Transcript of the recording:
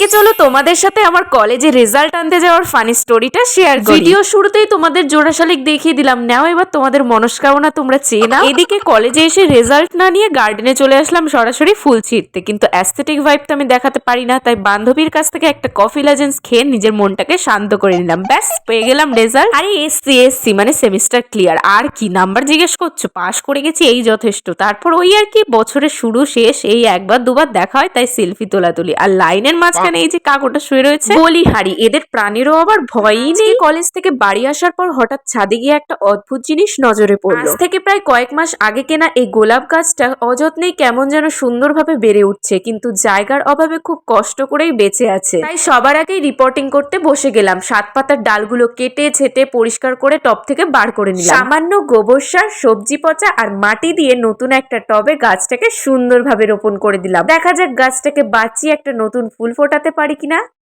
আজকে চলো তোমাদের সাথে আমার কলেজে রেজাল্ট আনতে যাওয়ার ফানি স্টোরিটা শেয়ার করি। ভিডিও শুরুতেই তোমাদের জোড়া শালিক দেখিয়ে দিলাম। নাও এবার তোমাদের মনস্কামনা তোমরা চেয়ে নাও। এদিকে কলেজে এসে রেজাল্ট না নিয়ে গার্ডেনে চলে আসলাম সরাসরি ফুল ছিঁড়তে। কিন্তু অ্যাস্থেটিক ভাইব তো আমি দেখাতে পারি না তাই বান্ধবীর কাছ থেকে একটা কফি লাজেন্স খেয়ে নিজের মনটাকে শান্ত করে নিলাম। ব্যাস পেয়ে গেলাম রেজাল্ট আরে এসসি এসসি মানে সেমিস্টার ক্লিয়ার আর কি নাম্বার জিজ্ঞেস করছ? পাশ করে গেছি এই যথেষ্ট। তারপর ওই আর কি বছরের শুরু শেষ এই একবার দুবার দেখা হয় তাই সেলফি তোলা তুলি আর লাইনের মাঝখানে এই যে কাকুটা শুয়ে রয়েছে। বলি হারি এদের প্রাণীরও আবার ভয়ই নেই। কলেজ থেকে বাড়ি আসার পর হঠাৎ ছাদে গিয়ে একটা অদ্ভুত জিনিস নজরে পড়ল। থেকে প্রায় কয়েক মাস আগে কেনা এই গোলাপ গাছটা অযত্নেই কেমন যেন সুন্দরভাবে বেড়ে উঠছে কিন্তু জায়গার অভাবে খুব কষ্ট করেই বেঁচে আছে। তাই সবার আগেই রিপোর্টিং করতে বসে গেলাম। সাত পাতার ডালগুলো কেটে ছেটে পরিষ্কার করে টব থেকে বার করে নিলাম। সামান্য গোবর সার সবজি পচা আর মাটি দিয়ে নতুন একটা টবে গাছটাকে সুন্দরভাবে রোপণ করে দিলাম। দেখা যাক গাছটাকে বাঁচিয়ে একটা নতুন ফুল ফোটাতে পারি কিনা?